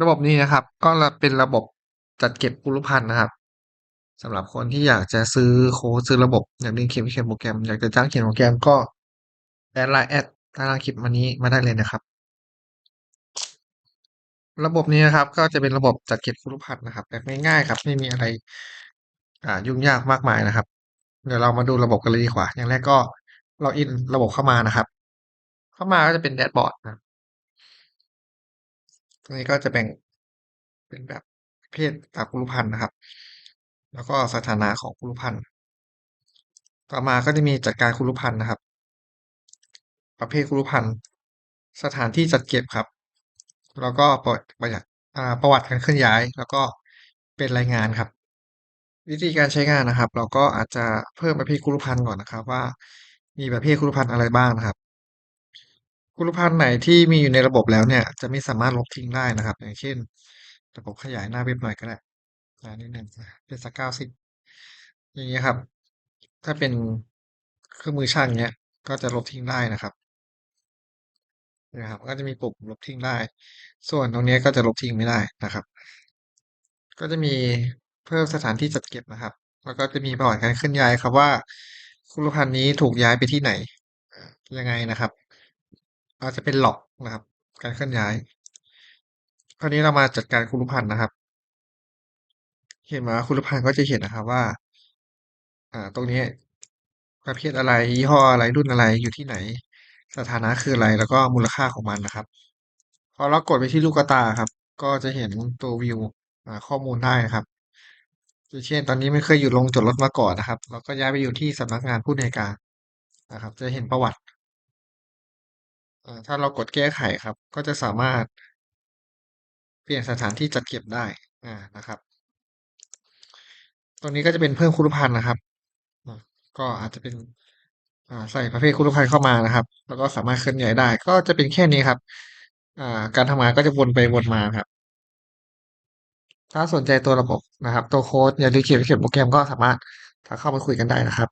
ระบบนี้นะครับ ก็เป็นระบบจัดเก็บคุรุพันธ์นะครับสำหรับคนที่อยากจะซื้อโค้ดซื้อระบบอยากเรียนเขียนเขียนโปรแกรมอยากจะจ้างเขียนโปรแกรมก็แอดไลน์แอดต้ล่างคลิปมานี้มาได้เลยนะครับ ระบบนี้นะครับ ก็จะเป็นระบบจัดเก็บคุรุพันธ์นะครับแบบง่ายๆครับ ไม่มีอะไรอ่ายุ่งยากมากมายนะครับ เดี๋ยวเรามาดูระบบกันเลยดีกว่า อย่างแรกก็ล็อกอินระบบเข้ามานะครับ เข้ามาก็จะเป็นแดชบอร์ดนะ ตรงนี้ก็จะแบ่งเป็นแบบประเภทตามคุรุพันธ์นะครับ แล้วก็สถานะของคุรุพันธ์ต่อมาก็จะมีจัดการคุรุพันธ์นะครับ ประเภทคุรุพันธ์สถานที่จัดเก็บครับ แล้วก็ประประหยัดประวัติการเคลื่อนย้าย แล้วก็เป็นรายงานครับ วิธีการใช้งานนะครับ เราก็อาจจะเพิ่มประเภทคุรุพันธ์ก่อนนะครับ ว่ามีประเภทคุรุพันธ์อะไรบ้างนะครับ คุรุพันธ์ไหนที่มีอยู่ในระบบแล้วเนี่ย จะไม่สามารถลบทิ้งได้นะครับ อย่างเช่นเดี๋ยวผมขยายหน้าเว็บหน่อยก็ได้นิดหนึ่งเป็นสัก90อย่างงี้ครับ ถ้าเป็นเครื่องมือช่างเงี้ยก็จะลบทิ้งได้นะครับนี่ยครับ ก็จะมีปุ่มลบทิ้งได้ ส่วนตรงนี้ก็จะลบทิ้งไม่ได้นะครับ ก็จะมีเพิ่มสถานที่จัดเก็บนะครับ แล้วก็จะมีประวัติการเคลื่อนย้ายครับว่าคุรุพันธ์นี้ถูกย้ายไปที่ไหนยังไงนะครับ อาจจะเป็น log นะครับ การเคลื่อนย้ายคราวนี้เรามาจัดการคุรุพันธ์นะครับ เห็นไหมคุรุพันธ์ก็จะเขียนนะครับว่า อ่า ตรงนี้ประเภทอะไรยี่ห้ออะไรรุ่นอะไรอยู่ที่ไหน สถานะคืออะไรแล้วก็มูลค่าของมันนะครับ พอเรากดไปที่ลูกตาครับ ก็จะเห็นตัววิวข้อมูลได้นะครับอย่างเช่น ตอนนี้ไม่เคยอยู่โรงจอดรถมาก่อนนะครับ เราก็ย้ายไปอยู่ที่สำนักงานผู้อำนการนะครับ จะเห็นประวัติ อ่าถ้าเรากดแก้ไขครับ ก็จะสามารถเปลี่ยนสถานที่จัดเก็บได้อานะครับ ตรงนี้ก็จะเป็นเพิ่มคุรุพันธ์นะครับ ก็อาจจะเป็นใส่ประเภทคุรุพันธ์เข้ามานะครับ แล้วก็สามารถเคลื่อนย้ายได้ ก็จะเป็นแค่นี้ครับอ่าการทำงานก็จะวนไปวนมาครับ ถ้าสนใจตัวระบบนะครับ ตัวโค้ดอยากจะเขียนเขียนโปรแกรมก็สามารถทักเข้ามาคุยกันได้นะครับ